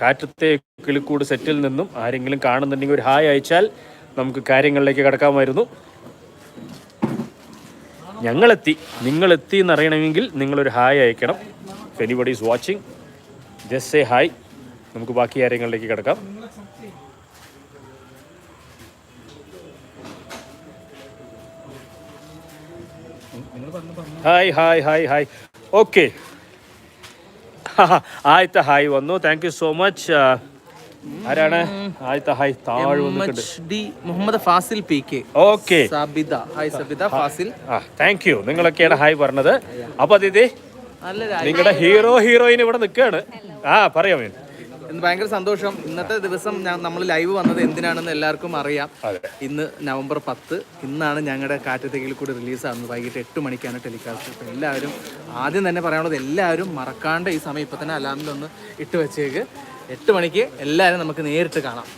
കാറ്റത്തെ കിളിക്കൂട് സെറ്റിൽ നിന്നും ആരെങ്കിലും കാണുന്നുണ്ടെങ്കിൽ ഒരു ഹായ് അയച്ചാൽ നമുക്ക് കാര്യങ്ങളിലേക്ക് കടക്കാമായിരുന്നു. ഞങ്ങളെത്തി. നിങ്ങളെത്തി എന്നറിയണമെങ്കിൽ നിങ്ങളൊരു ഹായ് അയക്കണം. Anybody is watching just a hi നമുക്ക് ബാക്കി കാര്യങ്ങളിലേക്ക് കിടക്കാം. Hi hi hi hi okay ആദ്യത്തെ ഹായ് വന്നു. താങ്ക് യു സോ മച്ച് ആരാണ്? ആദ്യത്തെ ഹായ് താഴെ Muhammad Fazil P K okay Sabitha. Hi Sabitha. Fazil. ആ താങ്ക് യു നിങ്ങളൊക്കെയാണ് ഹായ് പറഞ്ഞത്. അപ്പൊ അതിഥി നിങ്ങളുടെ ഹീറോ ഹീറോയിൻ ഇവിടെ നിൽക്കുകയാണ് ആ പറയാം ഇന്ന് ഭയങ്കര സന്തോഷം. ഇന്നത്തെ ദിവസം നമ്മൾ ലൈവ് വന്നത് എന്തിനാണെന്ന് എല്ലാവർക്കും അറിയാം. ഇന്ന് നവംബർ പത്ത്. ഇന്നാണ് ഞങ്ങളുടെ കാറ്റത്തേക്കിൽ കൂടി റിലീസാകുന്നത് വൈകിട്ട് എട്ട് മണിക്കാണ് ടെലികാസ്റ്റ് അപ്പോൾ എല്ലാവരും ആദ്യം തന്നെ പറയാനുള്ളത് എല്ലാവരും മറക്കാണ്ട് ഈ സമയം ഇപ്പം തന്നെ അലാമിലൊന്ന് ഇട്ട് വെച്ചേക്ക്. എട്ട് മണിക്ക് എല്ലാവരും നമുക്ക് നേരിട്ട് കാണാം.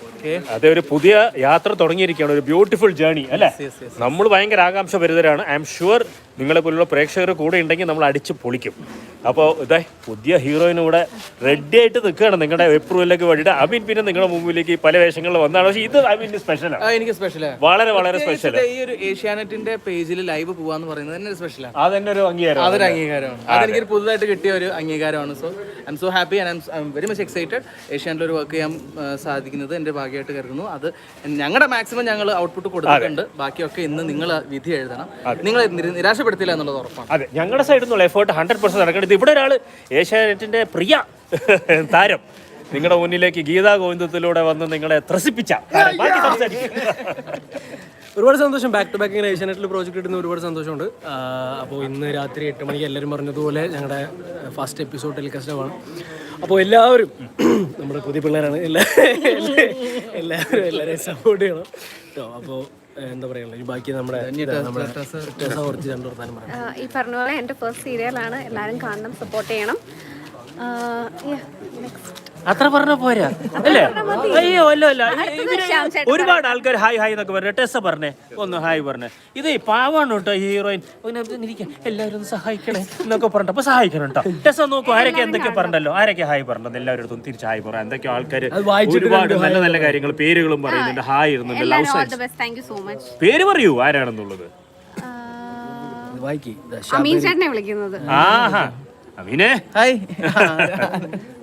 അതെ ഒരു പുതിയ യാത്ര തുടങ്ങിയിരിക്കുകയാണ്. ഒരു ബ്യൂട്ടിഫുൾ ജേണി അല്ലേ? നമ്മൾ ഭയങ്കര ആകാംക്ഷ ഭരിതരാണ് ഐ എം ഷുവർ നിങ്ങളെ പോലുള്ള പ്രേക്ഷകർ കൂടെ ഉണ്ടെങ്കിൽ നമ്മൾ അടിച്ച് പൊളിക്കും. അപ്പോൾ ഇതേ പുതിയ ഹീറോയിനും കൂടെ റെഡി ആയിട്ട് നിൽക്കുകയാണ് നിങ്ങളുടെ എപ്രൂവലിലേക്ക് വേണ്ടിയിട്ട്. അബിൻ പിന്നെ നിങ്ങളുടെ മുമ്പിലേക്ക് പല വേഷങ്ങളിൽ വന്നതാണ് പക്ഷേ ഇത് അബിന്റെ സ്പെഷ്യലാണ് എനിക്ക് സ്പെഷ്യലാണ് വളരെ വളരെ സ്പെഷ്യൽ ഈ ഒരു ഏഷ്യാനെറ്റിന്റെ പേജിൽ ലൈവ് പോവാന്ന് പറയുന്നത് തന്നെ ഒരു സ്പെഷ്യലാണ് അത് തന്നെ ഒരു അംഗീകാരം അതൊരു അംഗീകാരമാണ്. അതെനിക്ക് പുതുതായിട്ട് കിട്ടിയ ഒരു അംഗീകാരമാണ്. So I'm so happy and I'm very much excited ഏഷ്യാനിൽ ഒരു വർക്ക് ചെയ്യാൻ സാധിക്കുന്നത് എന്റെ ഭാഗ്യമായിട്ട് കരുതുന്നു. അത് ഞങ്ങളുടെ മാക്സിമം ഞങ്ങൾ ഔട്ട്പുട്ട് കൊടുത്തിട്ടുണ്ട്. ബാക്കിയൊക്കെ ഇന്ന് നിങ്ങൾ വിധി എഴുതണം. നിങ്ങൾ നിരാശപ്പെടുത്തില്ല എന്നുള്ളത് ഉറപ്പാണ്. അതെ ഞങ്ങളുടെ സൈഡിൽ നിന്നുള്ള എഫേർട്ട് ഹൺഡ്രഡ് പെർസെന്റ് നടക്കേണ്ടത് ഇവിടെ ഒരാൾ ഏഷ്യാനെറ്റിന്റെ പ്രിയ താരം. നിങ്ങളുടെ മുന്നിലേക്ക് ഗീതാ ഗോവിന്ദത്തിലൂടെ വന്ന് നിങ്ങളെ ത്രസിപ്പിച്ച ബാക്കി സംസാരിക്കും. ഒരുപാട് സന്തോഷം. ബാക്ക് ടു ബാക്ക് ഇങ്ങനെ ഏഷ്യാനെറ്റിൽ പ്രോജക്റ്റ് കിട്ടുന്ന ഒരുപാട് സന്തോഷമുണ്ട്. അപ്പോൾ ഇന്ന് രാത്രി എട്ട് മണിക്ക് എല്ലാവരും പറഞ്ഞതുപോലെ ഞങ്ങളുടെ ഫസ്റ്റ് എപ്പിസോഡ് ടെലികാസ്റ്റ് ആവാണ് അപ്പോൾ എല്ലാവരും നമ്മുടെ പുതിയ പിള്ളേരാണ്. എല്ലാ എല്ലാവരും എല്ലാവരെയും സപ്പോർട്ട് ചെയ്യണം. കേട്ടോ അപ്പോൾ എന്താ പറയുക ബാക്കി നമ്മുടെ ഈ പറഞ്ഞ പോലെ എന്റെ ഫസ്റ്റ് സീരിയലാണ് എല്ലാവരും കാണണം സപ്പോർട്ട് ചെയ്യണം. next. അത്ര പറഞ്ഞ പോരാ. അല്ലേ? അയ്യോ അല്ല അല്ല. ഇവർ ഒരുപാട് ആൾക്കാർ ഹായ് ഹായ് എന്നൊക്കെ പറഞ്ഞു. ടെസ്സ പറഞ്ഞേ. ഒന്ന് ഹായ് പറഞ്ഞേ. ഇത് പാവാണ് കേട്ടോ ഹീറോയിൻ. എല്ലാവരും ഒന്ന് സഹായിക്കണേ എന്നൊക്കെ പറഞ്ഞിട്ട്. അപ്പൊ സഹായിക്കണം കേട്ടോ. ടെസ്സ നോക്കൂ ആരൊക്കെ എന്തൊക്കെ പറഞ്ഞല്ലോ? ആരൊക്കെ ഹായ് പറഞ്ഞത്? എല്ലാവരും അടുത്തും തിരിച്ച് ഹായ് പറയാം എന്തൊക്കെയോ ആൾക്കാർ ഒരുപാട് നല്ല നല്ല കാര്യങ്ങൾ പേരുകളും പറയുന്നുണ്ട്. ഹായ്. ഇരുന്നുണ്ട് ലവ് പേര് പറയൂ ആരാണെന്നുള്ളത്? വായിക്കി. വിളിക്കുന്നത്. ആഹാ. അമീനെ ഹായ്.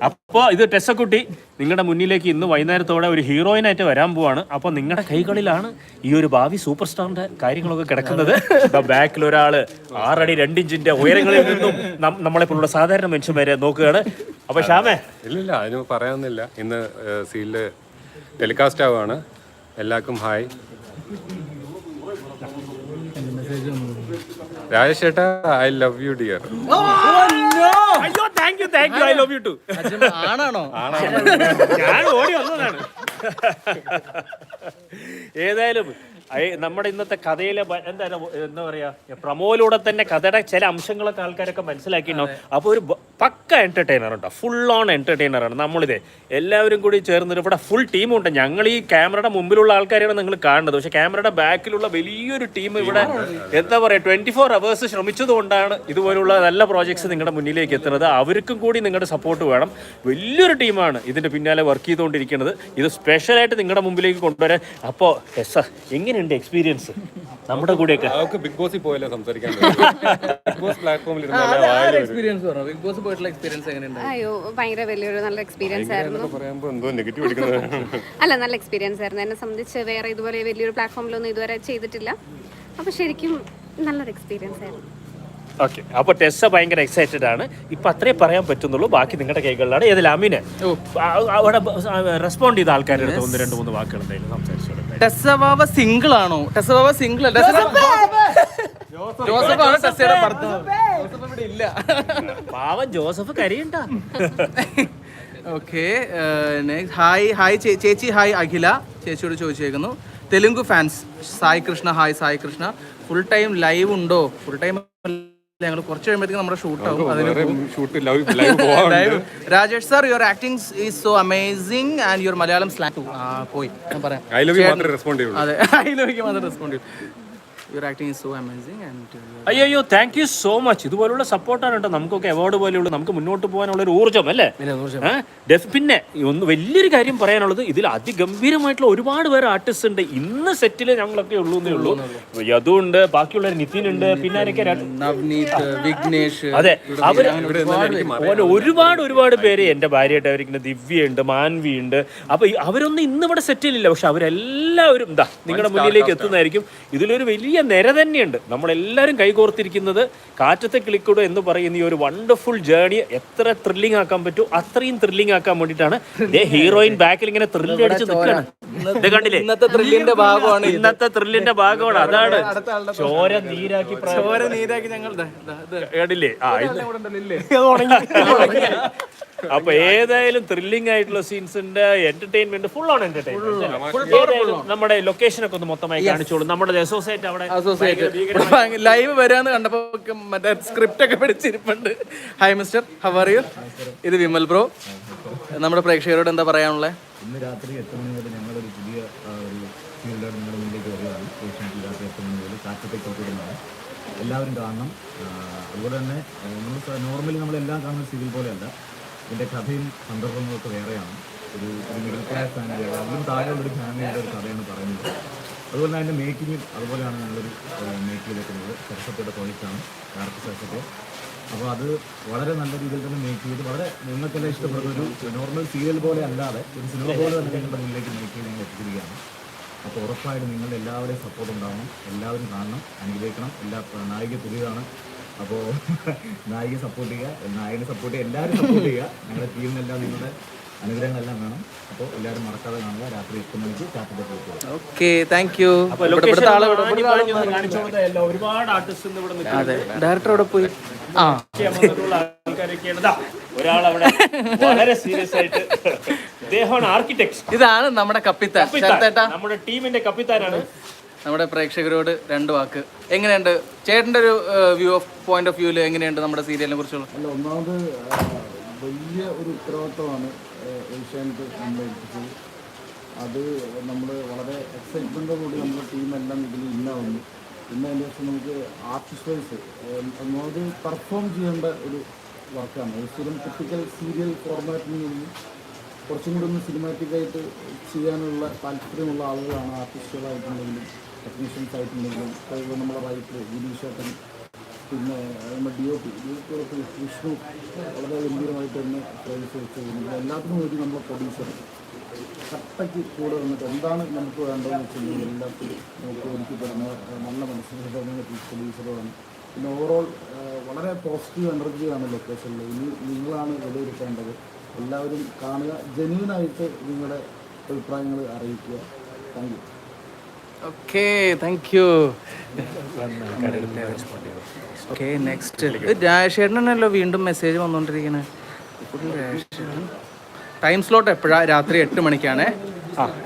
അപ്പോ ഇത് ടെസ്സക്കുട്ടി നിങ്ങളുടെ മുന്നിലേക്ക് ഇന്ന് വൈകുന്നേരത്തോടെ ഒരു ഹീറോയിനായിട്ട് വരാൻ പോവാണ്. അപ്പോൾ നിങ്ങളുടെ കൈകളിലാണ് ഈ ഒരു ഭാവി സൂപ്പർ സ്റ്റാറിന്റെ കാര്യങ്ങളൊക്കെ കിടക്കുന്നത്. ബാക്കിൽ ഒരാൾ ആറടി രണ്ടിഞ്ചിന്റെ ഉയരങ്ങളിൽ നിന്നും നമ്മളെ പോലുള്ള സാധാരണ മനുഷ്യന്മാരെ നോക്കുകയാണ്. അപ്പൊ ശ്യാമേ. ഇല്ലില്ല അതിന് പറയാനൊന്നുമില്ല. ഇന്ന് സീലിൽ ടെലികാസ്റ്റ് ആവുകയാണ്. എല്ലാവർക്കും ഹായ്. രാജേഷ് ചേട്ടാ ഐ ലവ് യു ഡിയർ അയ്യോ thank you thank you I love you too ആണാണോ. ഞാൻ ഓടി വന്നതാണ്. ഏതായാലും നമ്മുടെ ഇന്നത്തെ കഥയിലെ എന്താ എന്താ പറയാ പ്രമോയിലൂടെ തന്നെ കഥയുടെ ചില അംശങ്ങളൊക്കെ ആൾക്കാരൊക്കെ മനസ്സിലാക്കിയിട്ടുണ്ടാവും അപ്പോൾ ഒരു പക്ക എന്റർടൈനർ ഉണ്ടോ? ഫുൾ ഓൺ എന്റർടൈനർ ആണ്. നമ്മളിത് എല്ലാവരും കൂടി ചേർന്നിട്ട് ഇവിടെ ഫുൾ ടീമുണ്ട് ഞങ്ങൾ ഈ ക്യാമറയുടെ മുമ്പിലുള്ള ആൾക്കാരെയാണ് നിങ്ങൾ കാണുന്നത്. പക്ഷെ ക്യാമറയുടെ ബാക്കിലുള്ള വലിയൊരു ടീം ഇവിടെ എന്താ പറയാ ട്വന്റി ഫോർ അവേഴ്സ് ശ്രമിച്ചതുകൊണ്ടാണ് ഇതുപോലുള്ള നല്ല പ്രോജക്ട്സ് നിങ്ങളുടെ മുന്നിലേക്ക് എത്തുന്നത്. അവർക്കും കൂടി നിങ്ങളുടെ സപ്പോർട്ട് വേണം. വലിയൊരു ടീമാണ് ഇതിന്റെ പിന്നാലെ വർക്ക് ചെയ്തുകൊണ്ടിരിക്കുന്നത്. ഇത് സ്പെഷ്യലായിട്ട് നിങ്ങളുടെ മുമ്പിലേക്ക് കൊണ്ടുവരാൻ. അപ്പോൾ എസ് എങ്ങനെയുണ്ട് എക്സ്പീരിയൻസ് നമ്മുടെ കൂടെയൊക്കെ. അവർക്ക് ബിഗ് ബോസിൽ പോയല്ലോ സംസാരിക്കാൻ ബിഗ് ബോസ് പ്ലാറ്റ്ഫോമിൽ എക്സ്പീരിയൻസ് പറഞ്ഞു ബിഗ് ബോസ് പോയിട്ടുള്ള എക്സ്പീരിയൻസ് എങ്ങനെയുണ്ട്? അയ്യോ ഭയങ്കര വലിയൊരു നല്ല എക്സ്പീരിയൻസ് ആയിരുന്നു. പറയുമ്പോൾ എന്തോ നെഗറ്റീവ് അടിക്കുന്നത്. അല്ല നല്ല എക്സ്പീരിയൻസ് ആയിരുന്നു. എന്നെ സംബന്ധിച്ച് വേറെ ഇതുപോലെ വലിയൊരു പ്ലാറ്റ്ഫോമിലൊന്നും ഇതുവരെ ചെയ്തിട്ടില്ല. അപ്പോൾ ശരിക്കും നല്ലൊരു എക്സ്പീരിയൻസ് ആയിരുന്നു. ഓക്കെ അപ്പൊ ടെസ്സ ഭയങ്കര എക്സൈറ്റഡ് ആണ്. ഇപ്പൊ അത്രേ പറയാൻ പറ്റുന്നുള്ളൂ. ബാക്കി നിങ്ങളുടെ കൈകളിലാണ്. ഏതിൽ അമീന് അവിടെ റെസ്പോണ്ട് ചെയ്ത ആൾക്കാരുടെ അടുത്ത് ഒന്ന് രണ്ട് മൂന്ന് വാക്കുകൾ എന്തായാലും സംസാരിച്ചോളൂ ടെസവാവ സിംഗിൾ ആണോ ടെസ്സവാവ സിംഗിൾ ജോസഫ്! ആണ് ടെസ്സയുടെ ഭർത്താവ് ജോസഫ്! ഇവിടെ ഇല്ല. പാവം ജോസഫ് കരിയണ്ട. ഓക്കെ ഹായ് ഹായ് ചേച്ചി ഹായ് അഖില. ചേച്ചിയോട് ചോദിച്ചേക്കുന്നു. Telugu fans Sai Krishna hi Sai Krishna. Full time live ഉണ്ടോ? ഫുൾ ടൈം ഞങ്ങൾ കുറച്ച് കഴിയുമ്പോഴത്തേക്കും നമ്മുടെ ഷൂട്ട് ആവും. അതിന് Rajesh sir your acting is so amazing and your Malayalam slang പോയി. ഞാൻ പറയാം. ഐ ലവ് യു മാത്രമേ റെസ്പോണ്ട് ചെയ്യുള്ളൂ. അതെ അതിലേക്ക് മാത്രം റെസ്പോണ്ട് ചെയ്യും your acting is so amazing and അയ്യോ അയ്യോ താങ്ക് യു സോ മച്ച് ഇതുപോലുള്ള സപ്പോർട്ടാണ് കേട്ടോ. നമുക്കൊക്കെ അവാർഡ് പോലെയുള്ള നമുക്ക് മുന്നോട്ട് പോകാനുള്ള ഒരു ഊർജം അല്ലേ? ഡെഫ്- പിന്നെ ഒന്ന് വലിയൊരു കാര്യം പറയാനുള്ളത് ഇതിൽ അതിഗംഭീരമായിട്ടുള്ള ഒരുപാട് പേര് ആർട്ടിസ്റ്റ് ഉണ്ട്. ഇന്ന് സെറ്റിൽ ഞങ്ങളൊക്കെ ഉള്ളൂ എന്നേ ഉള്ളൂ. യദു ഉണ്ട് ബാക്കിയുള്ള നിതിൻ ഉണ്ട് പിന്നെ ആരൊക്കെ ര- നവ്നീത് വിഘ്നേഷ് അതെ അവർ ഓരോ- ഒരുപാട് ഒരുപാട് പേര് എന്റെ ഭാര്യയായിട്ട് അവരിക്കുന്ന ദിവ്യ ഉണ്ട് മാൻവി ഉണ്ട്. അപ്പൊ അവരൊന്നും ഇന്ന് ഇവിടെ സെറ്റിലില്ല പക്ഷെ അവരെല്ലാവരും എന്താ നിങ്ങളുടെ മുന്നിലേക്ക് എത്തുന്നതായിരിക്കും. ഇതിലൊരു വലിയ നിര തന്നെയുണ്ട്. നമ്മളെല്ലാവരും കൈകോർത്തിരിക്കുന്നത് കാറ്റത്തെ കിളിക്കൂട് എന്ന് പറയുന്ന ഈ ഒരു വണ്ടർഫുൾ ജേർണി എത്ര ത്രില്ലിംഗ് ആക്കാൻ പറ്റും അത്രയും ത്രില്ലിംഗ് ആക്കാൻ വേണ്ടിയിട്ടാണ്. ഹീറോയിൻ ബാക്കിൽ ഇങ്ങനെ ത്രില്ല് അടിച്ച് നിൽക്കുകയാണ്. ഇത് കണ്ടില്ലേ? ഇന്നത്തെ ത്രില്ലിന്റെ ഭാഗമാണ് ഇന്നത്തെ ത്രില്ലിന്റെ ഭാഗമാണ്. അതാണ്. ചോര നീരാക്കി ചോര നീരാക്കി ഞങ്ങൾ കേട്ടില്ലേ ആ അപ്പൊ ഏതായാലും ത്രില്ലിംഗ് ആയിട്ടുള്ള സീൻസിന്റെ ഉണ്ട് എന്റർടൈൻമെന്റ് ഫുൾ ഓൺ എന്റർടൈൻമെന്റ് നമ്മുടെ ലൊക്കേഷൻ ഒക്കെ ഒന്ന് മൊത്തമായി കാണിച്ചോളൂ. നമ്മുടെ അസോസിയേറ്റ് അവിടെ അസോസിയേറ്റ് ലൈവ് വരാന്ന് കണ്ടപ്പോ മറ്റേ സ്ക്രിപ്റ്റ് ഒക്കെ പഠിച്ചിരിപ്പുണ്ട്. Hi mister how are you ഇത് വിമൽ ബ്രോ നമ്മുടെ പ്രേക്ഷകരോട് എന്താ പറയാനുള്ളത് ഇന്ന് രാത്രി എട്ട് മണി വരെ ഞങ്ങളൊരു പുതിയ ഒരു ഫീൽഡാണ് നിങ്ങളുടെ മുന്നിലേക്ക് വരികയാണ് ഏഷ്യാനെറ്റിൽ രാത്രി എട്ട് മണി മുതൽ കാറ്റത്തെ കൊടുക്കുന്നതാണ് എല്ലാവരും കാണണം. അതുപോലെ തന്നെ നമ്മൾ നോർമലി നമ്മളെല്ലാം കാണുന്ന സിവിൽ പോലെയല്ല. ഇതിന്റെ കഥയും സന്ദർഭങ്ങളൊക്കെ വേറെയാണ്. ഒരു ഒരു മിഡിൽ ക്ലാസ് ഫാമിലിയാണ് അതിലും താഴെയുള്ളൊരു ഫാമിലിയുടെ ഒരു കഥയാണ് പറയുന്നത്. അതുപോലെ തന്നെ അതിന്റെ മേക്കിങ്ങും അതുപോലെയാണ് ഞങ്ങളൊരു മേക്ക് ചെയ്തേക്കുന്നത് സരസ്വതിയുടെ പ്രോജക്റ്റാണ് കാർത്തി സരസ്വതി അപ്പോൾ അത് വളരെ നല്ല രീതിയിൽ തന്നെ മേക്ക് ചെയ്ത് വളരെ നിങ്ങൾക്കെല്ലാം ഇഷ്ടപ്പെടുന്ന ഒരു നോർമൽ സീരിയൽ പോലെ അല്ലാതെ ഒരു സിനിമ പോലെ തന്നെ നിങ്ങളുടെ മുന്നിലേക്ക് മേക്ക് ചെയ്ത് ഞങ്ങൾ എത്തിക്കുകയാണ് അപ്പോൾ ഉറപ്പായിട്ടും നിങ്ങളുടെ എല്ലാവരുടെയും സപ്പോർട്ട് ഉണ്ടാവണം. എല്ലാവരും കാണണം. അനുഗ്രഹിക്കണം. എല്ലാ നായിക പുതിയതാണ് അപ്പോൾ നായിക സപ്പോർട്ട് ചെയ്യുക. നായകനെ സപ്പോർട്ട് ചെയ്യുക. എല്ലാവരും സപ്പോർട്ട് ചെയ്യുക. ഞങ്ങളുടെ ടീമിനെല്ലാം നിങ്ങളുടെ അനുഗ്രഹങ്ങളെല്ലാം വേണം അപ്പോൾ എല്ലാവരും മറക്കാതെ കാണുക. രാത്രി എട്ട് മണിക്ക് ചാപ്പിട്ട് ഓക്കെ താങ്ക് യു ഒരുപാട് ആർട്ടിസ്റ്റ് ഇവിടെ നിൽക്കുന്നു അതെ ഡയറക്ടർ അവിടെ പോയി? ആ. ഒരാളവിടെ വളരെ സീരിയസ് ആയിട്ട് ഇദ്ദേഹമാണ് ആർക്കിടെക്ട് ഇതാണ് നമ്മുടെ കപ്പിത്താൻ. നമ്മുടെ ടീമിന്റെ കപ്പിത്താനാണ്. നമ്മുടെ പ്രേക്ഷകരോട് രണ്ട് വാക്ക്. എങ്ങനെയുണ്ട്? ചേട്ടന്റെ ഒരു വ്യൂ ഓഫ് പോയിന്റ് ഓഫ് വ്യൂൽ എങ്ങനെയുണ്ട് നമ്മുടെ സീരിയലിനെ കുറിച്ചുള്ള? അല്ല ഒന്നാമത് വലിയ ഒരു ഉത്തരവാദിത്തമാണ് ഏഷ്യാനെറ്റ് അത് നമ്മൾ വളരെ എക്സൈറ്റ്മെന്റോട് കൂടി നമ്മുടെ ടീമെല്ലാം ഇതിൽ ഇന്നാവുന്നു. പിന്നെ അതിന്റെ ശേഷം നമുക്ക് ആർട്ടിസ്റ്റ് വൈസ് ഒന്നാമത് പെർഫോം ചെയ്യേണ്ട ഒരു വർക്കാണ് ഒരു സ്ഥിരം ടിപ്പിക്കൽ സീരിയൽ ഫോർമാറ്റിൽ നിന്ന് കുറച്ചും കൂടി ഒന്ന് സിനിമാറ്റിക്കായിട്ട് ചെയ്യാനുള്ള താല്പര്യമുള്ള ആളുകളാണ് ആർട്ടിസ്റ്റുകളായിട്ടുണ്ടെങ്കിലും ടെക്നീഷ്യൻസ് ആയിട്ടുണ്ടെങ്കിലും അതായത് നമ്മുടെ റൈറ്റർ ഗിരീഷേട്ടൻ പിന്നെ നമ്മുടെ D O P D O P Vishnu വളരെ ഗംഭീരമായിട്ട് തന്നെ ചെയ്യുന്നത് എല്ലാത്തിനും വേണ്ടി നമ്മുടെ പ്രൊഡ്യൂസർ കട്ടയ്ക്ക് കൂടെ വന്നിട്ട് എന്താണ് നമുക്ക് വേണ്ടതെന്ന് വെച്ച് കഴിഞ്ഞാൽ എല്ലാത്തിനും നമുക്ക് ഒരുക്കി തരുന്ന ഏഹ്, നല്ല മനസ്സിലാക്കുന്ന പ്രൊഡ്യൂസറുമാണ് പിന്നെ ഓവറോൾ വളരെ പോസിറ്റീവ് എനർജിയാണ് ലൊക്കേഷനിൽ ഇനി നിങ്ങളാണ് വിലയിരുത്തേണ്ടത്. എല്ലാവരും കാണുക. ജെന്യൂനായിട്ട് നിങ്ങളുടെ അഭിപ്രായങ്ങൾ അറിയിക്കുക. Thank you okay thank you okay next രാജേഷേട്ടനല്ലോ വീണ്ടും മെസ്സേജ് വന്നുകൊണ്ടിരിക്കുന്നത് ടൈം സ്ലോട്ട് എപ്പോഴാ? രാത്രി എട്ട് മണിക്കാണ്.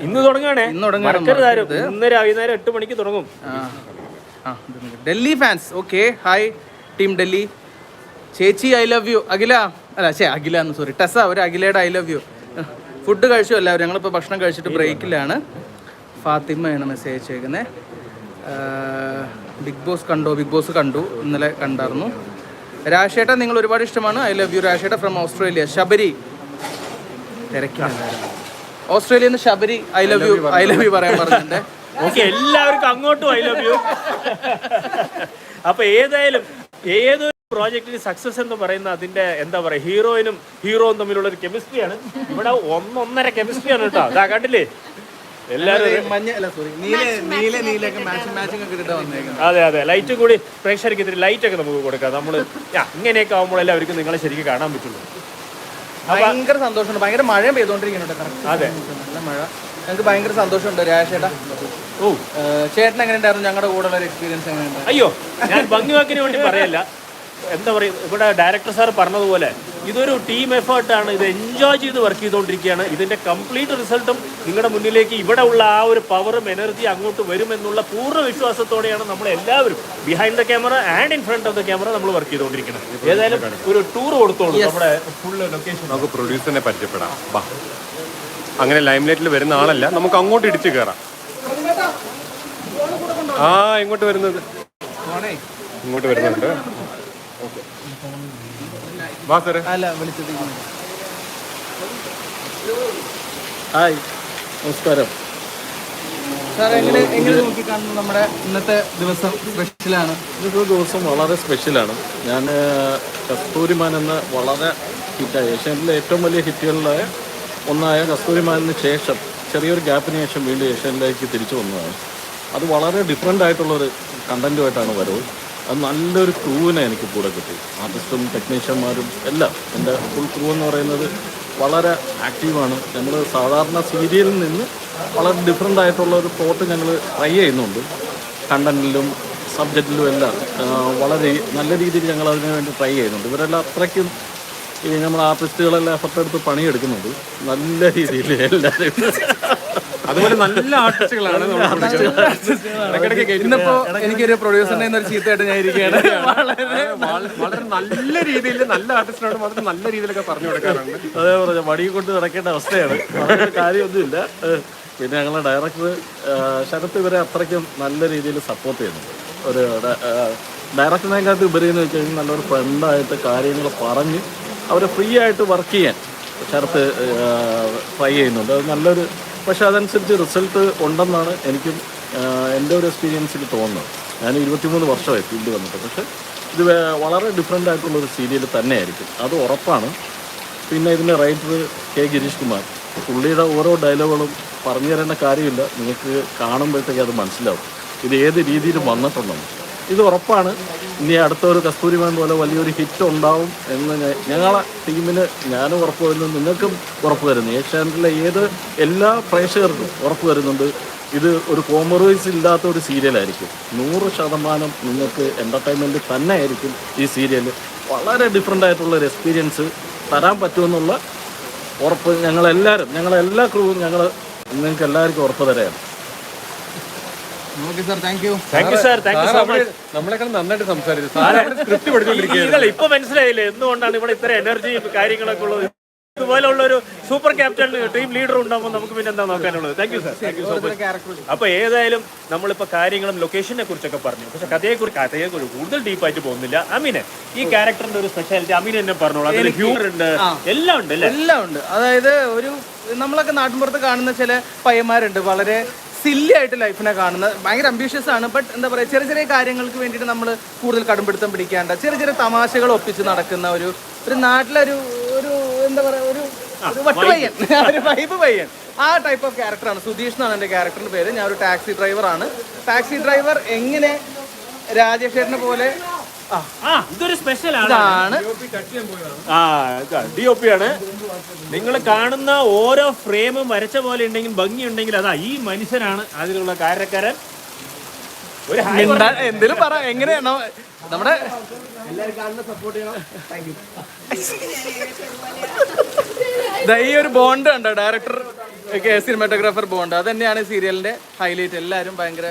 ഇന്ന് തുടങ്ങുകയാണേ. ഇന്ന് തുടങ്ങുകയാണ് വൈകുന്നേരം എട്ട് മണിക്ക് തുടങ്ങും. Delhi fans okay hi team Delhi. ചേച്ചി ഐ ലവ് യു അഖില അല്ല ശേ അഖില എന്ന് സോറി ടെസ ഒരു അഖിലയുടെ ഐ ലവ് യു ഫുഡ് കഴിച്ചു എല്ലാവരും. ഞങ്ങളിപ്പോൾ ഭക്ഷണം കഴിച്ചിട്ട് ബ്രേക്കിലാണ് ഫാത്തിമയാണ് മെസ്സേജ് അയച്ചേക്കുന്നത് ബിഗ് ബോസ് കണ്ടോ? ബിഗ് ബോസ് കണ്ടു. ഇന്നലെ കണ്ടായിരുന്നു. രാഷേട്ട നിങ്ങൾ ഒരുപാട് ഇഷ്ടമാണ്. ഐ ലവ് യു രാഷേട്ട ഫ്രം ഓസ്ട്രേലിയ ശബരി. നിന്ന് Sabari I love you I love you പറയാൻ പറഞ്ഞിട്ടുണ്ട്. എല്ലാവർക്കും അങ്ങോട്ടും ഐ ലവ് യു. അപ്പൊ ഏതായാലും ഏതൊരു പ്രോജക്റ്റിന് സക്സസ് എന്ന് പറയുന്ന അതിന്റെ എന്താ പറയാ ഹീറോയിനും ഹീറോയും തമ്മിലുള്ള ഒരു കെമിസ്ട്രിയാണ് ഇവിടെ ഒന്നൊന്നര കെമിസ്ട്രിയാണ് കേട്ടോ. അതാ കണ്ടില്ലേ? എല്ലാവരും മഞ്ഞ അല്ല സോറി നീല നീല നീലൊക്കെ മാച്ചിങ് മാച്ചിങ് ഒക്കെ ഇട്ടിട്ട് വന്നേക്കുന്നത് അതെ അതെ. ലൈറ്റ് കൂടി പ്രേക്ഷകർക്ക് ഇത്തിരി ലൈറ്റ് ഒക്കെ നമുക്ക് കൊടുക്കാം. നമ്മൾ ഇങ്ങനെയൊക്കെ ആകുമ്പോൾ എല്ലാവർക്കും നിങ്ങളെ ശരിക്കും കാണാൻ പറ്റുള്ളൂ. ഭയങ്കര സന്തോഷമുണ്ട്. ഭയങ്കര മഴ പെയ്തോണ്ടിരിക്കുന്നുണ്ട്. അതെ. നല്ല മഴ. ഞങ്ങൾക്ക് ഭയങ്കര സന്തോഷമുണ്ട് രാജേട്ടാ ഓ. ചേട്ടൻ എങ്ങനെ ഉണ്ടായിരുന്നു ഞങ്ങളുടെ കൂടെ ഉള്ള എക്സ്പീരിയൻസ് എങ്ങനെയുണ്ട്? അയ്യോ ഞാൻ ഭംഗിവാക്കിന് വേണ്ടി പറയല്ല. എന്താ പറയുക ഇവിടെ ഡയറക്ടർ സാർ പറഞ്ഞതുപോലെ ഇതൊരു ടീം എഫേർട്ടാണ് ഇത് എൻജോയ് ചെയ്ത് വർക്ക് ചെയ്തുകൊണ്ടിരിക്കുകയാണ്. ഇതിന്റെ കംപ്ലീറ്റ് റിസൾട്ടും നിങ്ങളുടെ മുന്നിലേക്ക് ഇവിടെ ഉള്ള ആ ഒരു പവറും എനർജി അങ്ങോട്ട് വരുമെന്നുള്ള പൂർണ വിശ്വാസത്തോടെയാണ് നമ്മൾ എല്ലാവരും behind the camera and in front of the camera നമ്മൾ വർക്ക് ചെയ്തുകൊണ്ടിരിക്കുന്നത്. ഏതായാലും ഒരു ടൂർ കൊടുത്തോളൂ. നമ്മുടെ ഫുൾ ലൊക്കേഷൻ നമുക്ക് പ്രൊഡ്യൂസറിനെ പരിചയപ്പെടാം. അങ്ങനെ ലൈംലൈറ്റിൽ വരുന്ന ആളല്ല. നമുക്ക് അങ്ങോട്ട് ഇടിച്ചു കയറാം ആ ഇങ്ങോട്ട് വരുന്നത്. ഇങ്ങോട്ട് വരുന്നുണ്ട്. അല്ല വിളിച്ചത് ഹായ് നമസ്കാരം. സാർ എങ്ങനെ എങ്ങനെ നോക്കിക്കാണുന്നു നമ്മുടെ ഇന്നത്തെ ദിവസം സ്പെഷ്യലാണ്? ഇന്നത്തെ ദിവസം വളരെ സ്പെഷ്യലാണ്. ഞാൻ കസ്തൂരിമാൻ എന്ന വളരെ ഹിറ്റായ. ഏഷ്യാനിലെ ഏറ്റവും വലിയ ഹിറ്റുകളിലായ ഒന്നായ കസ്തൂരിമാനിന് ശേഷം ചെറിയൊരു ഗ്യാപ്പിന് ശേഷം വീണ്ടും ഏഷ്യാനിലേക്ക് തിരിച്ചു വന്നതാണ്. അത് വളരെ ഡിഫറെന്റ് ആയിട്ടുള്ളൊരു കണ്ടന്റുമായിട്ടാണ് വരവ്. അത് നല്ലൊരു ക്രൂവിനെ എനിക്ക് കൂടെ കിട്ടി. ആർട്ടിസ്റ്റും ടെക്നീഷ്യന്മാരും എല്ലാം. എന്റെ ഫുൾ ക്രൂ എന്ന് പറയുന്നത് വളരെ ആക്റ്റീവാണ് ഞങ്ങൾ സാധാരണ സീരിയലിൽ നിന്ന് വളരെ ഡിഫറെന്റ് ആയിട്ടുള്ള ഒരു പ്ലോട്ട് ഞങ്ങൾ ട്രൈ ചെയ്യുന്നുണ്ട്. കണ്ടന്റിലും സബ്ജക്റ്റിലും എല്ലാം. വളരെ നല്ല രീതിയിൽ ഞങ്ങൾ അതിനു വേണ്ടി ട്രൈ ചെയ്യുന്നുണ്ട്. ഇവരെല്ലാം അത്രയ്ക്കും ഈ നമ്മൾ ആർട്ടിസ്റ്റുകളെല്ലാം എഫർട്ട് എടുത്ത് പണിയെടുക്കുന്നുണ്ട്. നല്ല രീതിയിൽ എല്ലാവരും. അതുപോലെ നല്ല ആർട്ടിസ്റ്റുകളാണ് ഇന്നിപ്പോ എനിക്കൊരു പ്രൊഡ്യൂസറിനെ ഒരു ചീത്തയായിട്ട് ഞാൻ ഇരിക്കുകയാണ്. വളരെ വളരെ നല്ല രീതിയിൽ നല്ല ആർട്ടിസ്റ്റിനോട് മാത്രം നല്ല രീതിയിലൊക്കെ പറഞ്ഞു കൊടുക്കാറുണ്ട്. അതേ പറഞ്ഞു. മടി കൊണ്ട് നടക്കേണ്ട അവസ്ഥയാണ്. വളരെ കാര്യമൊന്നുമില്ല. പിന്നെ ഞങ്ങളുടെ ഡയറക്ടർ ശരത്ത് ഇവരെ അത്രയ്ക്കും നല്ല രീതിയിൽ സപ്പോർട്ട് ചെയ്യുന്നുണ്ട്. ഒരു ഡയറക്ടറിനെക്കാട്ട് ഉപരി എന്ന് വെച്ച് കഴിഞ്ഞാൽ നല്ലൊരു ഫ്രണ്ടായിട്ട് കാര്യങ്ങൾ പറഞ്ഞ് അവരെ ഫ്രീ ആയിട്ട് വർക്ക് ചെയ്യാൻ ശരത്ത് ട്രൈ ചെയ്യുന്നുണ്ട്. അത് നല്ലൊരു പക്ഷെ അതനുസരിച്ച് റിസൾട്ട് ഉണ്ടെന്നാണ് എനിക്കും എന്റെ ഒരു എക്സ്പീരിയൻസിൽ തോന്നുന്നത്. ഞാൻ ഇരുപത്തിമൂന്ന് വർഷമായി ഫീൽഡ് വന്നിട്ട്. പക്ഷേ ഇത് വളരെ ഡിഫറെന്റ് ആയിട്ടുള്ള ഒരു സീരിയൽ തന്നെയായിരിക്കും. അത് ഉറപ്പാണ്. പിന്നെ ഇതിന്റെ റൈറ്റർ കെ ഗിരീഷ് കുമാർ. പുള്ളിയുടെ ഓരോ ഡയലോഗുകളും പറഞ്ഞു തരേണ്ട കാര്യമില്ല. നിങ്ങൾക്ക് കാണുമ്പോഴത്തേക്ക് അത് മനസ്സിലാവും. ഇത് ഏത് രീതിയിൽ വന്നിട്ടുണ്ടെന്ന്. ഇത് ഉറപ്പാണ്. ഇനി അടുത്തൊരു കസ്തൂരിമാൻ പോലെ വലിയൊരു ഹിറ്റ് ഉണ്ടാവും എന്ന് ഞങ്ങളെ ടീമിന് ഞാനും ഉറപ്പ് വരുന്നു നിങ്ങൾക്കും ഉറപ്പ് തരുന്നു ഏഷ്യാനെറ്റിലെ ഏത് എല്ലാ പ്രേക്ഷകർക്കും ഉറപ്പ് വരുന്നുണ്ട് ഇത് ഒരു കോംപ്രമൈസ് ഇല്ലാത്ത ഒരു സീരിയലായിരിക്കും നൂറ് ശതമാനം നിങ്ങൾക്ക് എന്റർടൈൻമെന്റ് തന്നെ ആയിരിക്കും ഈ സീരിയൽ വളരെ ഡിഫറെന്റ് ആയിട്ടുള്ള ഒരു എക്സ്പീരിയൻസ് തരാൻ പറ്റുമെന്നുള്ള ഉറപ്പ് ഞങ്ങളെല്ലാവരും ഞങ്ങളെല്ലാ ക്രൂവും ഞങ്ങൾ നിങ്ങൾക്ക് എല്ലാവർക്കും ഉറപ്പ് തരാണ് ഇപ്പൊ മനസ്സിലായില്ലേ? എന്തുകൊണ്ടാണ് ഇവിടെ ഇത്ര എനർജിയും കാര്യങ്ങളൊക്കെ ഉള്ളത്? ഇതുപോലുള്ള ഒരു സൂപ്പർ ക്യാപ്റ്റൻ ടീം ലീഡർ ഉണ്ടാകുമ്പോൾ നമുക്ക് പിന്നെ എന്താ നോക്കാനുള്ളത്? Thank you sir thank you so much അപ്പൊ ഏതായാലും നമ്മളിപ്പോ കാര്യങ്ങളും ലൊക്കേഷനെ കുറിച്ചൊക്കെ പറഞ്ഞു. പക്ഷെ കഥയെ കുറിച്ച് കഥയെ കുറിച്ച് കൂടുതൽ ഡീപ്പായിട്ട് പോകുന്നില്ല. അമീന് ഈ ക്യാരക്ടറിന്റെ ഒരു സ്പെഷ്യാലിറ്റി അമീൻ എന്നെ പറഞ്ഞോളൂ. അതിൽ ഹ്യൂമർ ഉണ്ട്. എല്ലാം ഉണ്ട് അല്ലേ? എല്ലാം ഉണ്ട്. അതായത് ഒരു നമ്മളൊക്കെ നാട്ടിൻപുറത്ത് കാണുന്ന ചില പയ്യന്മാരുണ്ട്. വളരെ സില്ലി ആയിട്ട് ലൈഫിനെ കാണുന്നത് ഭയങ്കര അംബീഷ്യസ് ആണ്. ബട്ട് എന്താ പറയുക ചെറിയ ചെറിയ കാര്യങ്ങൾക്ക് വേണ്ടിയിട്ട് നമ്മൾ കൂടുതൽ കടുംപിടുത്തം പിടിക്കാണ്ട് ചെറിയ ചെറിയ തമാശകൾ ഒപ്പിച്ച് നടക്കുന്ന ഒരു ഒരു നാട്ടിലൊരു ഒരു എന്താ പറയുക ഒരു ഒരു വട്ട് ഒരു വൈബ് പയ്യൻ ആ ടൈപ്പ് ഓഫ് ക്യാരക്ടറാണ് സുധീഷ് എന്നാണ് എന്റെ ക്യാരക്ടറിന്റെ പേര്. ഞാൻ ഒരു ടാക്സി ഡ്രൈവറാണ് ടാക്സി ഡ്രൈവർ എങ്ങനെ രാജേഷേട്ടനെ പോലെ ഇതൊരു സ്പെഷ്യൽ ആണ് ഇതാണ് ആ ഡി ഒ പി ആണ്. നിങ്ങൾ കാണുന്ന ഓരോ ഫ്രെയിമും വരച്ച പോലെ ഉണ്ടെങ്കിൽ ഭംഗി ഉണ്ടെങ്കിൽ അതാ ഈ മനുഷ്യനാണ് അതിലുള്ള കാരക്കാരൻ ഒരു ഹായ് പറ. മിണ്ടാ- എന്തേലും പറ എങ്ങനെയാണോ? നമ്മുടെ ദാ ഈ ഒരു ബോണ്ട് ഉണ്ടോ? ഡയറക്ടർ സിനിമാറ്റോഗ്രാഫർ ബോണ്ട് അത് തന്നെയാണ് സീരിയലിന്റെ ഹൈലൈറ്റ് എല്ലാരും ഭയങ്കര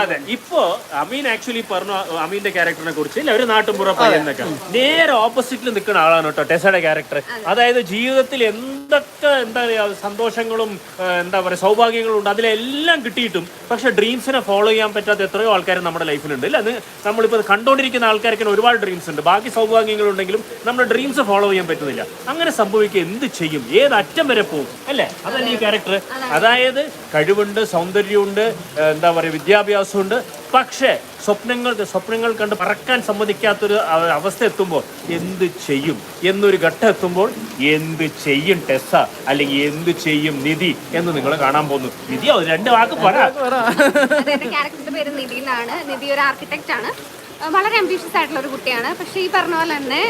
അതെ. ഇപ്പോ അമീൻ ആക്ച്വലി പറഞ്ഞു അമീന്റെ ക്യാരക്ടറിനെ കുറിച്ച് ഇല്ല ഒരു നാട്ടുമ്പുറ നേരെ ഓപ്പോസിറ്റിൽ നിൽക്കുന്ന ആളാണ് കേട്ടോ ടെസയുടെ ക്യാരക്ടർ അതായത് ജീവിതത്തിൽ എന്തൊക്കെ എന്താ പറയാ സന്തോഷങ്ങളും എന്താ പറയാ സൗഭാഗ്യങ്ങളും ഉണ്ട് അതിലെല്ലാം കിട്ടിയിട്ടും പക്ഷെ ഡ്രീംസിനെ ഫോളോ ചെയ്യാൻ പറ്റാത്ത എത്രയോ ആൾക്കാർ നമ്മുടെ ലൈഫിലുണ്ട് ഇല്ല അത് നമ്മളിപ്പോൾ കണ്ടുകൊണ്ടിരിക്കുന്ന ആൾക്കാർക്ക് ഒരുപാട് ഡ്രീംസ് ഉണ്ട്. ബാക്കി സൗഭാഗ്യങ്ങളുണ്ടെങ്കിലും നമ്മുടെ ഡ്രീംസ് ഫോളോ ചെയ്യാൻ പറ്റുന്നില്ല. അങ്ങനെ സംഭവിക്കുക എന്ത് ചെയ്യും? ഏത് അറ്റം വരെ പോകും? അല്ലേ? അതല്ല ഈ ക്യാരക്ടർ അതായത് കഴിവുണ്ട് സൗന്ദര്യമുണ്ട് എന്താ പറയുക വിദ്യാഭ്യാസമുണ്ട്. പക്ഷേ സ്വപ്നങ്ങൾ സ്വപ്നങ്ങൾ കണ്ട് പറക്കാൻ സമ്മതിക്കാത്തൊരു അവസ്ഥ എത്തുമ്പോൾ എന്ത് ചെയ്യും? എന്നൊരു ഘട്ടം എത്തുമ്പോൾ എന്ത് ചെയ്യും ടെസ? അല്ലെങ്കിൽ എന്ത് ചെയ്യും നിധി എന്ന് നിങ്ങൾ കാണാൻ പോകുന്നു. നിധിയോ രണ്ട് വാക്ക് പറയാം നിധി നിധി ഒരു ആർക്കിടെക്റ്റ് ആണ്. വളരെ അംബീഷ്യസ് ആയിട്ടുള്ള ഒരു കുട്ടിയാണ്. പക്ഷേ ഈ പറഞ്ഞ പോലെ തന്നെ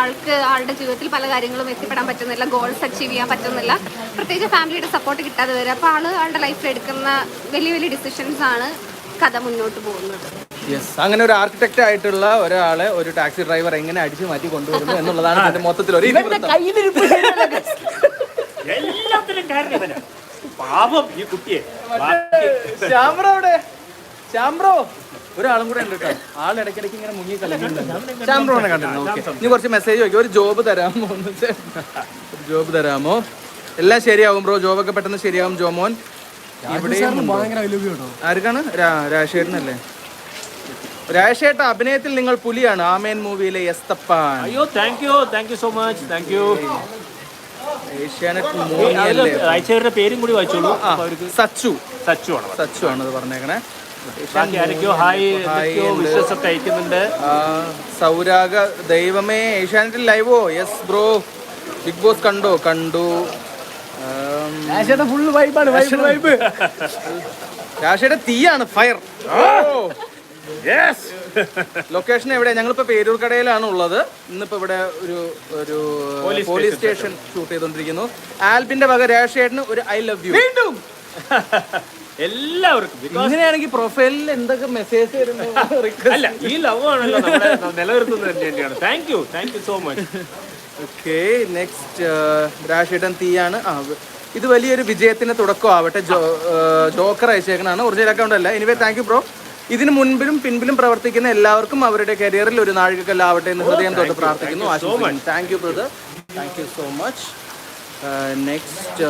ആൾക്ക് ആളുടെ ജീവിതത്തിൽ പല കാര്യങ്ങളും എത്തിപ്പെടാൻ പറ്റുന്നില്ല ഗോൾസ് അച്ചീവ് ചെയ്യാൻ പറ്റുന്നില്ല. പ്രത്യേകിച്ച് ഫാമിലിയുടെ സപ്പോർട്ട് കിട്ടാതെ വരും. അപ്പോൾ ആൾ ആളുടെ ലൈഫിൽ എടുക്കുന്ന വലിയ വലിയ ഡിസിഷൻസ് ആണ് കഥ മുന്നോട്ട് പോകുന്നത്. യെസ് അങ്ങനെ ഒരു ആർക്കിടെക്റ്റ് ആയിട്ടുള്ള ഒരാളെ ഒരു ടാക്സി ഡ്രൈവർ എങ്ങനെ അടിച്ചു മാറ്റി കൊണ്ടുവരുന്നു എന്നുള്ളതാണ് അതിന്റെ മൊത്തത്തിൽ ഒരു. എല്ലാത്തിനും കാരണം പാപം ഈ കുട്ടിയെ. ബാക്കി ശ്യാമറോ ഒരാളും കൂടെ ഉണ്ട് കേട്ടോ. ആൾ ഇടയ്ക്കിടയ്ക്ക് ഇങ്ങനെ മുങ്ങി കളിക്കുന്നുണ്ട്. ശ്യാംബ്രോനെ കണ്ടിരുന്നു. ഓക്കെ. ഇനി കുറച്ച് മെസ്സേജ് നോക്കി ഒരു ജോബ് തരാമോ? എന്ന് ഒരു ജോബ് തരാമോ? എല്ലാം ശരിയാവും ബ്രോ. ജോബ് ഒക്കെ പെട്ടെന്ന് ശരിയാവും ജോമോൻ ആർക്കാണ്? രാജശേഖരനല്ലേ രാജശേഖരൻ അഭിനയത്തിൽ നിങ്ങൾ പുലിയാണ്. ആമേൻ മൂവിയിലെ എസ്തപ്പാൻ. അയ്യോ thank you thank you so much thank you Asianet പേരും കൂടി വായിച്ചോളൂ. സച്ചു. സച്ചു ആണ് സച്ചു ആണ് അത് പറഞ്ഞേക്കണേ. ബാക്കി ആരൊക്കെയോ ഹായ് എന്തൊക്കെയോ വിഷസ് ഒക്കെ അയക്കുന്നുണ്ട്. സൗരാഗ ദൈവമേ ഏഷ്യാനെറ്റിൽ ലൈവോ യെസ് ബ്രോ ബിഗ് ബോസ് കണ്ടോ? കണ്ടു. ഫുള്ള് വൈബാണ് വൈബ് വൈബ് രാശിയുടെ തീയാണ് ഫയർ ലൊക്കേഷൻ എവിടെയാണ് ഞങ്ങളിപ്പോ പേരൂർ കടയിലാണ് ഉള്ളത്. ഇന്നിപ്പോ ഇവിടെ ഒരു ഒരു പോലീസ് സ്റ്റേഷൻ ഷൂട്ട് ചെയ്തോണ്ടിരിക്കുന്നു. ആൽബിന്റെ വക രാജേട്ടന് ഒരു ഐ ലവ് യു വീണ്ടും. എല്ലാവർക്കും. ഇങ്ങനെയാണെങ്കിൽ പ്രൊഫൈലിൽ എന്തൊക്കെ മെസ്സേജ് അല്ല ഈ ലവ് ആണല്ലോ നമ്മളെ നിലനിർത്തുന്നത് തന്നെയാണ്. Thank you thank you so much okay next രാജേട്ടൻ തീയാണ്. ആ വ- ഇത് വലിയൊരു വിജയത്തിന്റെ തുടക്കമാവട്ടെ ജോ ജോക്കർ അയച്ചേക്കണാണ് ഒറിജിനൽ അക്കൗണ്ട് അല്ല. എനിവേ താങ്ക് യു ബ്രോ ഇതിന് മുൻപിലും പിൻപിലും പ്രവർത്തിക്കുന്ന എല്ലാവർക്കും അവരുടെ കരിയറിൽ ഒരു നാഴികക്കല്ലാവട്ടെ എന്ന് ഹൃദയം തൊട്ട് പ്രാർത്ഥിക്കുന്നു. Thank you brother thank you so much next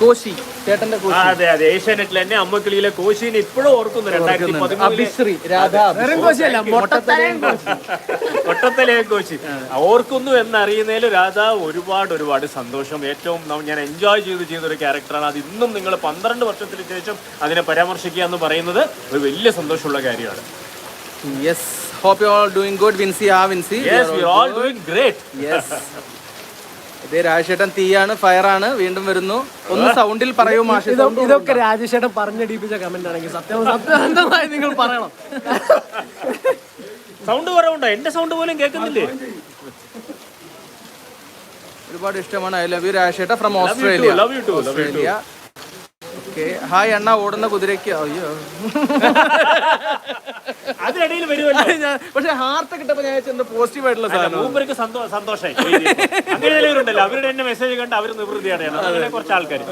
Koshy ചേട്ടന്റെ കോശി. അതെ അതെ. ഏഷ്യാനെറ്റിൽ തന്നെ അമ്മക്കിളിയിലെ കോശീനെ ഇപ്പോഴും ഓർക്കുന്നു രണ്ടായിരത്തി പതിമൂന്നിലെ രാധാ കോശിയല്ല മൊട്ടത്തലയും കോശി. ഓർക്കുന്നു എന്നറിയുന്നതിൽ രാധ ഒരുപാട് ഒരുപാട് സന്തോഷം. ഏറ്റവും ഞാൻ എൻജോയ് ചെയ്ത് ചെയ്ത ഒരു ക്യാരക്ടറാണ് അത് ഇന്നും നിങ്ങൾ പന്ത്രണ്ട് വർഷത്തിന് ശേഷം അതിനെ പരാമർശിക്കുക എന്ന് പറയുന്നത് ഒരു വലിയ സന്തോഷമുള്ള കാര്യമാണ്. Yes hope you all doing good Vincy ആ Vincy yes we all doing great yes ഇതേ രാജേട്ടൻ തീയാണ് ഫയറാണ് വീണ്ടും വരുന്നു. ഒന്ന് സൗണ്ടിൽ പറയൂ മാഷ ഇത് ഇതൊക്കെ രാജേഷേട്ടൻ പറഞ്ഞടിപ്പിച്ച കമന്റ് ആണെങ്കിൽ സത്യം സത്യസന്ധമായി നിങ്ങൾ പറയണം. സൗണ്ട് കുറവുണ്ടോ? എന്റെ സൗണ്ട് പോലും കേൾക്കുന്നില്ലേ? ഒരുപാട് ഇഷ്ടമാണ്. I love you രാജേട്ട from Australia. Australia okay. Hi അണ്ണ ഓടുന്ന കുതിരയ്ക്ക്. അയ്യോ. അതിനിടയിൽ വരുമല്ലോ. ഞാൻ- പക്ഷെ ഹാർട്ട് കിട്ടപ്പോ ഞാൻ എന്തോ പോസിറ്റീവ് ആയിട്ടുള്ള സാധനം മൂപ്പർക്ക് സന്തോ- സന്തോഷായി അങ്ങനെ ചിലവരുണ്ടല്ലോ അവരുടെ തന്നെ മെസ്സേജ് കണ്ട് അവർ നിവൃത്തിയാണ്. അങ്ങനെ കുറച്ച് ആൾക്കാർ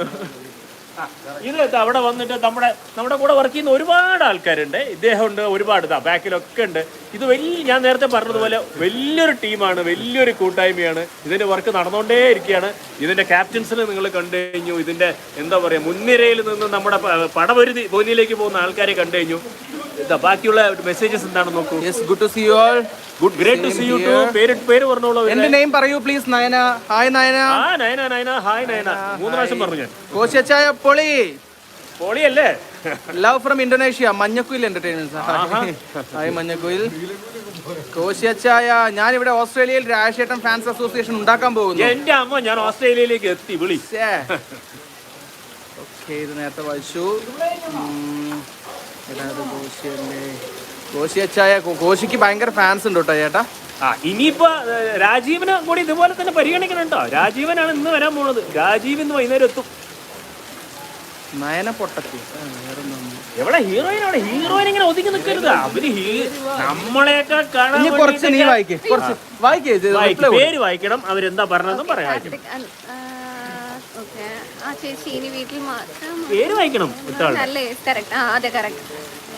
ഇത് ദാ അവിടെ വന്നിട്ട് നമ്മുടെ നമ്മുടെ കൂടെ വർക്ക് ചെയ്യുന്ന ഒരുപാട് ആൾക്കാരുണ്ട്. ഇദ്ദേഹം ഉണ്ട് ഒരുപാട് ബാക്കിലൊക്കെ ഉണ്ട്. ഇത് വലിയ ഞാൻ നേരത്തെ പറഞ്ഞതുപോലെ വലിയൊരു ടീമാണ് വലിയൊരു കൂട്ടായ്മയാണ്. ഇതിന്റെ വർക്ക് നടന്നുകൊണ്ടേ ഇരിക്കുകയാണ് ഇതിന്റെ ക്യാപ്റ്റൻസിനെ നിങ്ങൾ കണ്ടു കഴിഞ്ഞു. ഇതിന്റെ എന്താ പറയാ മുൻനിരയിൽ നിന്ന് നമ്മുടെ പടപരുതി ഭൂമിയിലേക്ക് പോകുന്ന ആൾക്കാരെ കണ്ടു കഴിഞ്ഞു. ബാക്കിയുള്ള മെസ്സേജസ് എന്താണെന്ന് നോക്കൂ? Yes good to see you all good great to see you too പേര് പേര് പറഞ്ഞോളൂ. എന്റെ നെയിം പറയൂ പ്ലീസ് നയന. ഹായ് നയന. ആ നയന നയന. ഹായ് നയന. മൂന്ന് പ്രാവശ്യം പറഞ്ഞു ഞാൻ. കോശച്ചായ പൊളി. പോളിയല്ലേ? Love from Indonesia Manjakkuyil entertainment hi Manjakkuyil. കോശിയച്ചായ ഞാൻ ഇവിടെ ഓസ്ട്രേലിയയിൽ രാജേട്ടൻ ഫാൻസ് അസോസിയേഷൻ ഉണ്ടാക്കാൻ പോകുന്നു. എന്റെ അമ്മ ഞാൻ ഓസ്ട്രേലിയയിലേക്ക് എത്തി വിളിച്ചേ ഓക്കെ ഇത് നേരത്തെ വായിച്ചു. കോശിയല്ലേ. കോശിയച്ചായ കോശിക്ക് ഭയങ്കര ഫാൻസ് ഉണ്ട് കേട്ടോ ചേട്ടാ. ആ ഇനിയിപ്പോ രാജീവനെ കൂടി ഇതുപോലെ തന്നെ പരിഗണിക്കണം കേട്ടോ രാജീവനാണ് ഇന്ന് വരാൻ പോണത്. രാജീവ് ഇന്ന് വൈകുന്നേരം എത്തും. നയന പൊട്ടത്തി. എവിടെ ഹീറോയിൻ അവിടെ ഹീറോയിൻ ഇങ്ങനെ ഒതുങ്ങി നിൽക്കരുത്. അവർ ഹീ- നമ്മളെയൊക്കെ കാണാൻ കുറച്ച് നീ വായിക്കേ. കുറച്ച് വായിക്കേ. പേര് വായിക്കണം. അവരെന്താ പറഞ്ഞതെന്നും പറയാം. ഓക്കെ ആ ചേച്ചി വീട്ടിൽ മാത്രം പേര് വായിക്കണം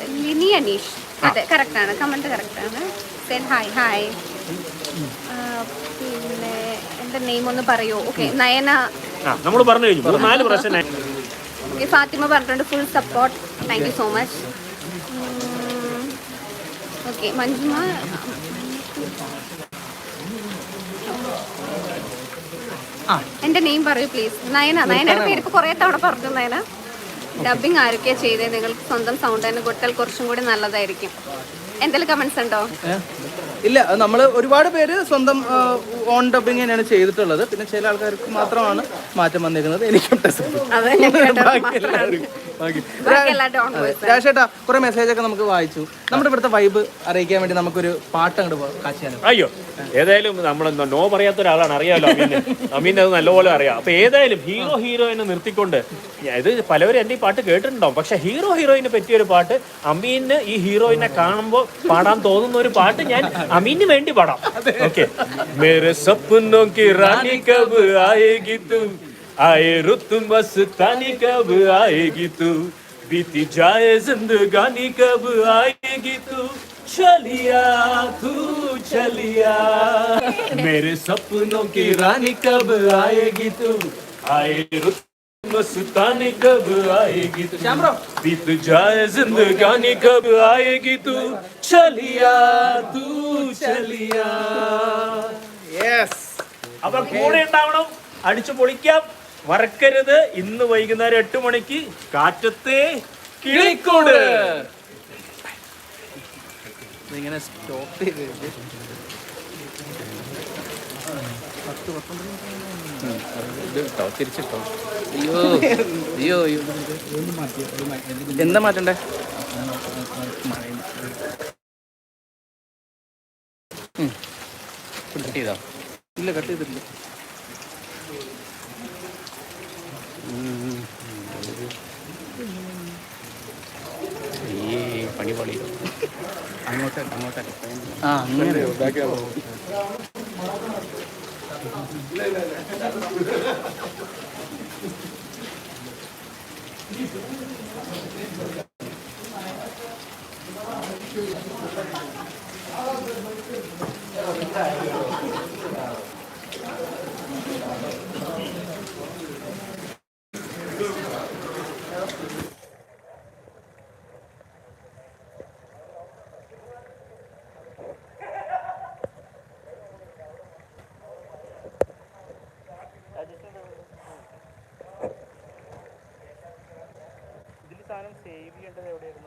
ലിനി അനീഷ്. അതെ കറക്റ്റ് ആണ്. കമന്റ് കറക്റ്റ് ആണ്. സെൻ ഹായ് ഹായ് പിന്നെ എന്റെ നെയിം ഒന്ന് പറയോ? ഓക്കെ നയന. നമ്മൾ നമ്മൾ പറഞ്ഞു കഴിഞ്ഞു. നാല് ഓക്കെ ഫാത്തിമ പറഞ്ഞിട്ടുണ്ട് full support thank you so much okay മഞ്ജുമ എന്റെ നെയിം പറയൂ പ്ലീസ് നയന നയനയുടെ പേര് ഇപ്പൊ കുറെ തവണ പറഞ്ഞു നയന. ഡബിങ് ആരൊക്കെയാ ചെയ്തത് നിങ്ങൾക്ക് സ്വന്തം സൗണ്ട് തന്നെ കൊടുത്താൽ കുറച്ചും കൂടി നല്ലതായിരിക്കും. എന്തെങ്കിലും കമന്റ്സ് ഉണ്ടോ? ഇല്ല നമ്മൾ ഒരുപാട് പേര് സ്വന്തം ഓൺ ഡബിങ് തന്നെയാണ് ചെയ്തിട്ടുള്ളത്. പിന്നെ ചില ആൾക്കാർക്ക് മാത്രമാണ് മാറ്റം വന്നിരിക്കുന്നത് എനിക്കും ബാക്കി ആണ്. രാജേട്ടാ കുറെ മെസ്സേജ് ഒക്കെ നമുക്ക് വായിച്ചു. നമ്മുടെ ഇവിടുത്തെ വൈബ് അറിയിക്കാൻ വേണ്ടി നമുക്കൊരു പാട്ട് അങ്ങോട്ട് കാച്ചാനും അയ്യോ ഏതായാലും നമ്മൾ നോ പറയാത്ത ഒരാളാണ്. അറിയാലോ അമീന്. അമീൻ അത് നല്ലപോലെ അറിയാം. അപ്പൊ ഏതായാലും ഹീറോ ഹീറോയിനെ നിർത്തിക്കൊണ്ട് ഇത് പലവരും എന്റെ ഈ പാട്ട് കേട്ടിട്ടുണ്ടാവും. പക്ഷെ ഹീറോ ഹീറോയിനെ പറ്റിയ ഒരു പാട്ട് അമീന് ഈ ഹീറോയിനെ കാണുമ്പോൾ പാടാൻ തോന്നുന്ന ഒരു പാട്ട് ഞാൻ അമീന് വേണ്ടി പാടാം. ഓക്കെ മേരെ സപ്പനോ കി റാണി കബ് ആയേഗി തും आए रुत मस्तानी कब आएगी तू बीती जाए जिंदगानी कब आएगी तू चलिया तू चलिया मेरे सपनों की रानी कब आएगी तू आए रुत मस्तानी कब आएगी तू बीत जाए जिंदगानी कब आएगी तू चलिया तू चलिया അപ്പൊ കൂടെ ഉണ്ടാവണം അടിച്ചു പൊളിക്കാം മറക്കരുത് ഇന്ന് വൈകുന്നേരം എട്ട് മണിക്ക് കാറ്റത്തെ കിളിക്കൂട്. ഇങ്ങനെ സ്റ്റോപ്പ് ചെയ്ത് തിരിച്ചിട്ടോ. അയ്യോ അയ്യോ അയ്യോ. എന്താ മാറ്റണ്ടേ? കട്ട് ചെയ്തോ ഇല്ല കട്ട് ചെയ്തിട്ടില്ല. പണി പണി അങ്ങോട്ട് അങ്ങോട്ട്. ആ അങ്ങനെ ഇതിൽ സാധനം സേവ് ചെയ്യേണ്ടത് എവിടെയായിരുന്നു?